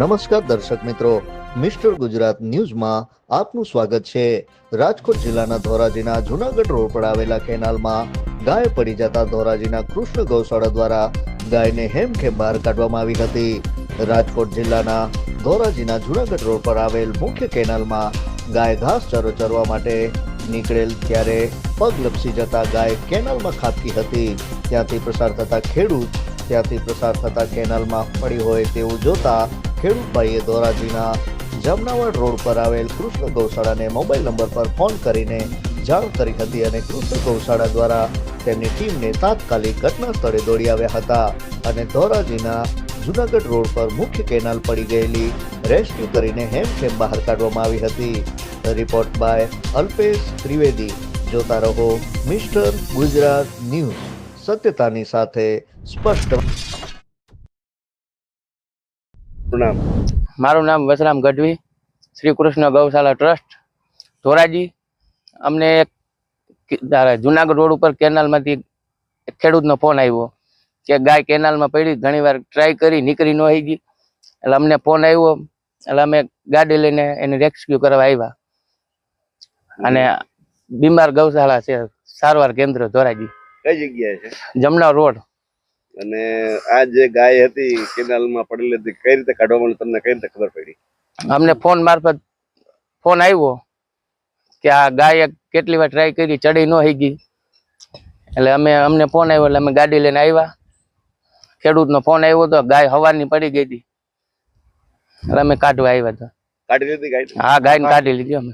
નમસ્કાર દર્શક મિત્રો. મિસ્ટર ગુજરાત ન્યૂઝમાં આપનું સ્વાગત છે. રાજકોટ જિલ્લાના ધોરાજીના જુનાગઢ રોડ પર આવેલા કેનાલમાં ગાય પડી જતા ધોરાજીના કૃષ્ણ ગૌશાળા દ્વારા ગાયને હેમખેમ બહાર કાઢવામાં આવી હતી. રાજકોટ જિલ્લાના ધોરાજીના જુનાગઢ રોડ પર આવેલ મુખ્ય કેનાલમાં ગાય ઘાસચારો ચરવા માટે નીકળેલ ત્યારે પગ લપસી જતા ગાય કેનાલમાં ખાબકી હતી. ત્યાંથી પ્રસાર થતા ખેડૂત, ત્યાંથી પ્રસાર થતા કેનાલમાં પડી હોય તેવું જોતા ખેડૂતભાઈએ ધોરાજીના જમનાવડ રોડ પર આવેલ કૃષ્ણ ગૌશાળાને મોબાઈલ નંબર પર ફોન કરીને જાણ કરી હતી અને કૃષ્ણ ગૌશાળા દ્વારા તેમની ટીમને તાત્કાલિક ઘટના સ્થળે દોડી આવ્યા હતા અને ધોરાજીના જુનાગઢ રોડ પર મુખ્ય કેનાલ પડી ગયેલી રેસ્ક્યુ કરીને હેમખેમ બહાર કાઢવામાં આવી હતી. Report by Alpesh Trivedi. જોતા રહો મિસ્ટર ગુજરાત ન્યૂઝ. સત્યતાની સાથે સ્પષ્ટ નામ? મારું નામ વસરામ ગઢવી શ્રી કૃષ્ણ ગૌશાલા ટ્રસ્ટ ધોરાજી. અમને જુનાગઢ રોડ ઉપર કેનાલમાંથી ખેડૂતનો ફોન આવ્યો કે ગાય કેનાલમાં પડી ઘણીવાર ટ્રાય કરી નીકળી ન ગઈ. એટલે અમને ફોન આવ્યો એટલે અમે ગાડી લઈને એને રેસ્ક્યુ કરવા આવ્યા. અને બીમાર ગૌશાળા છે સારવાર કેન્દ્ર ધોરાજી. કઈ જગ્યાએ છે? જમના રોડ. અને આ જે ગાય હતી કેનાલમાં પડેલી હતી કઈ રીતે કાઢવામાં તમને કઈ રીતે ખબર પડી? અમને ફોન મારફત ફોન આવ્યો કે આ ગાય કેટલી વાર ટ્રાય કરી ચડી ન ગઈ એટલે અમે અમને ફોન આવ્યો એટલે અમે ગાડી લઈને આવ્યા. ખેડૂતનો ફોન આવ્યો તો ગાય હવાની પડી ગઈ હતી. એટલે અમે કાઢવા આવ્યા હતા. કાઢી લીધી ગાય હા ગાયને કાઢી લીધી અમે.